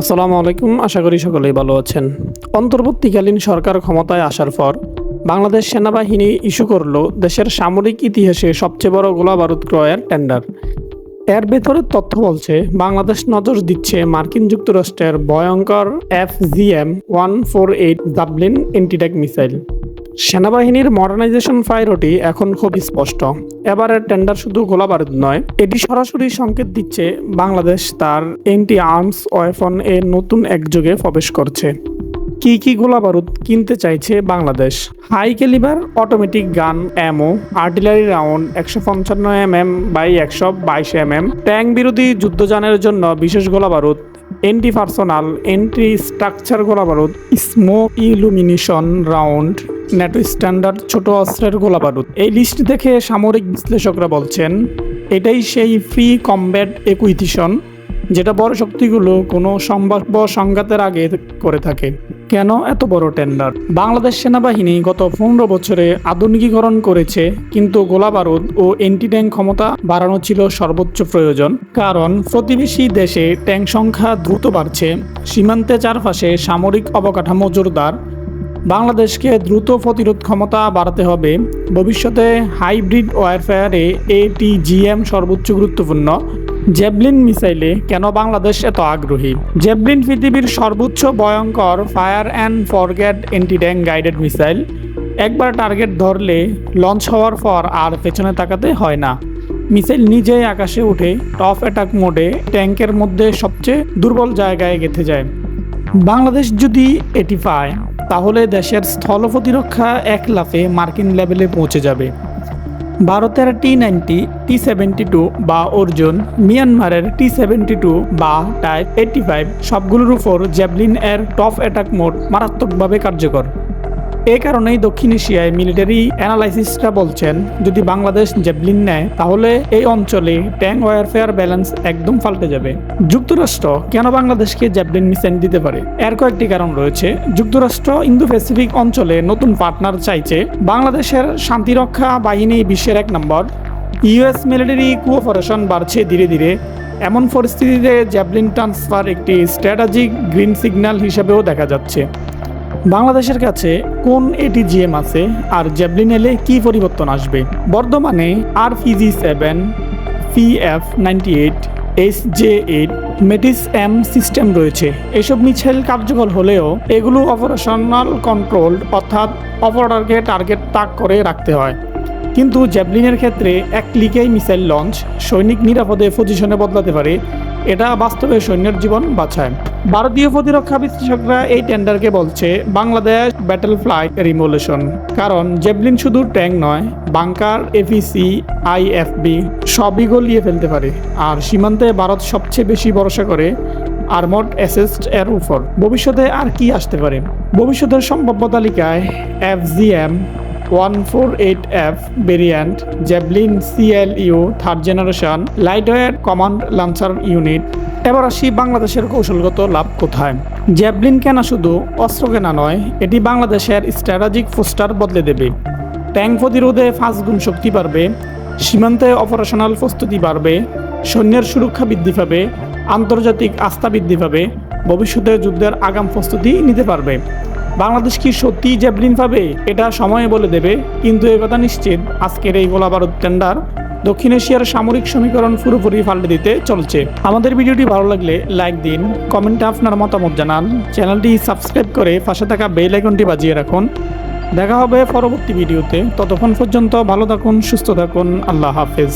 আসসালামু আলাইকুম, আশা করি সকলেই ভালো আছেন। অন্তর্বর্তীকালীন সরকার ক্ষমতায় আসার পর বাংলাদেশ সেনাবাহিনী ইস্যু করল দেশের সামরিক ইতিহাসে সবচেয়ে বড় গোলা বারুদ ক্রয়ের টেন্ডার। এর ভেতরের তথ্য বলছে, বাংলাদেশ নজর দিচ্ছে মার্কিন যুক্তরাষ্ট্রের ভয়ঙ্কর F G M one four eight Javelin antitank missile. সেনাবাহিনীর মডার্নাইজেশন ফাইরটি এখন খুব স্পষ্ট। এবারের টেন্ডার শুধু গোলা বারুদ নয়, এটি সরাসরি সংকেত দিচ্ছে বাংলাদেশ তার এন্টি আর্মস ওয়েপন এ নতুন একযোগে প্রবেশ করছে। কি কি গোলা বারুদ কিনতে চাইছে বাংলাদেশ? হাই ক্যালিবার অটোমেটিক গান এমও আর্টিলারি রাউন্ড, একশো পঞ্চান্ন এম এম বাই একশো বাইশ এম এম ট্যাঙ্ক বিরোধী যুদ্ধযানের জন্য বিশেষ গোলা বারুদ এন্টি পার্সোনাল, এন্টি স্ট্রাকচার গোলা বারুদ smoke illumination round NATO standard ছোট অস্ত্রের গোলা বারুদ। এই লিস্ট দেখে সামরিক বিশ্লেষকরা বলছেন, এটাই সেই ফ্রি কমব্যাট একুইথিশন যেটা বড় শক্তিগুলো কোনো সম্ভাব্য সংঘাতের আগে করে থাকে। কেন এত বড় টেন্ডার বাংলাদেশ সেনাবাহিনী গত পনেরো বছরে আধুনিকীকরণ করেছে, কিন্তু গোলা বারুদ ও এন্টি ট্যাঙ্ক ক্ষমতা বাড়ানো ছিল সর্বোচ্চ প্রয়োজন। কারণ প্রতিবেশী দেশে ট্যাঙ্ক সংখ্যা দ্রুত বাড়ছে, সীমান্তে চারপাশে সামরিক অবকাঠামো জোরদার বাংলাদেশকে দ্রুত প্রতিরোধ ক্ষমতা বাড়াতে হবে। ভবিষ্যতে হাইব্রিড ওয়ারফেয়ারে এটিজিএম সর্বোচ্চ গুরুত্বপূর্ণ। জেবলিন মিসাইলে কেন বাংলাদেশ এত আগ্রহী? জেবলিন পৃথিবীর সর্বোচ্চ ভয়ঙ্কর fire and forget tank guided missile. একবার টার্গেট ধরলে লঞ্চ হওয়ার পর আর পেছনে তাকাতে হয় না। মিসাইল নিজেই আকাশে উঠে টপ অ্যাটাক মোডে ট্যাঙ্কের মধ্যে সবচেয়ে দুর্বল জায়গায় গেঁথে যায়। বাংলাদেশ যদি এটি পায়, তাহলে দেশের স্থল প্রতিরক্ষা এক লাফে মার্কিন লেভেলে পৌঁছে যাবে। ভারতের T ninety, T seventy two বা অর্জুন, মিয়ানমারের টি সেভেন্টি টু বা টাইপ এইটি ফাইভ, সবগুলোর উপর জ্যাভলিন এর টপ অ্যাটাক মোড মারাত্মকভাবে কার্যকর। এই কারণেই দক্ষিণ এশিয়ায় মিলিটারি অ্যানালাইসিসরা বলছেন, যদি বাংলাদেশ জেভলিন নেয়, তাহলে এই অঞ্চলে ট্যাঙ্ক ওয়ারফেয়ার ব্যালেন্স একদম পাল্টে যাবে। যুক্তরাষ্ট্র কেন বাংলাদেশকে জ্যাভলিন মিসাইল দিতে পারে? এর কয়েকটি কারণ রয়েছে। যুক্তরাষ্ট্র ইন্দো প্যাসিফিক অঞ্চলে নতুন পার্টনার চাইছে। বাংলাদেশের শান্তিরক্ষা বাহিনী বিশ্বের এক নম্বর। ইউএস মিলিটারি কোঅপারেশন বাড়ছে ধীরে ধীরে। এমন পরিস্থিতিতে জ্যাভলিন ট্রান্সফার একটি স্ট্র্যাটেজিক গ্রিন সিগন্যাল হিসেবেও দেখা যাচ্ছে। বাংলাদেশের কাছে কোন এটিজিএম আছে আর জ্যাভলিন এলে কি পরিবর্তন আসবে? বর্তমানে R PG seven P F ninety eight S J eight Metis M system রয়েছে। এসব মিসাইল কার্যকর হলেও এগুলো অপারেশনাল কন্ট্রোল অর্থাৎ অপারেটরকে টার্গেট তাক করে রাখতে হয়। কিন্তু জ্যাভলিনের ক্ষেত্রে এক ক্লিকেই মিসাইল লঞ্চ সৈনিক নিরাপদে পজিশনে বদলাতে পারে। এটা বাস্তবে সৈন্যের জীবন বাঁচায়। ভারতীয় প্রতিরক্ষা বিশ্লেষকরা এই টেন্ডারকে বলছে, বাংলাদেশ ব্যাটেল ফ্লাইট রিমোলেশন কারণ জেবলিন শুধু ট্যাঙ্ক নয়, বাংকার এফিসি আইএফবি সবই গলিয়ে ফেলতে পারে। আর সীমান্তে ভারত সবচেয়ে বেশি ভরসা করে আর্মড অ্যাসেস্ট এর উপর। ভবিষ্যতে আর কি আসতে পারে? ভবিষ্যতের সম্ভাব্য তালিকায় FGM one four eight F variant Javelin CLU third generation lightweight command launcher unit এবার আসি বাংলাদেশের কৌশলগত লাভ কোথায়? জ্যাভলিন কেনা শুধু অস্ত্র কেনা নয়, এটি বাংলাদেশের স্ট্র্যাটেজিক পোস্টার বদলে দেবে। ট্যাঙ্ক প্রতিরোধে পাঁচ গুণ শক্তি বাড়বে, সীমান্তে অপারেশনাল প্রস্তুতি বাড়বে, সৈন্যের সুরক্ষা বৃদ্ধি পাবে, আন্তর্জাতিক আস্থা বৃদ্ধি পাবে, ভবিষ্যতে যুদ্ধের আগাম প্রস্তুতি নিতে পারবে। বাংলাদেশ কি সত্যি জ্যাভলিন পাবে? এটা সময়ে বলে দেবে, কিন্তু কথা নিশ্চিত। আজকের এই গোলা বারুদ টেন্ডার দক্ষিণ এশিয়ার সামরিক সমীকরণ পুরোপুরি পাল্টে দিতে চলছে। আমাদের ভিডিওটি ভালো লাগলে লাইক দিন কমেন্টে আপনার মতামত জানান। চ্যানেলটি সাবস্ক্রাইব করে পাশে থাকা বেল আইকনটি বাজিয়ে রাখুন। দেখা হবে পরবর্তী ভিডিওতে। ততক্ষণ পর্যন্ত ভালো থাকুন, সুস্থ থাকুন। আল্লাহ হাফেজ।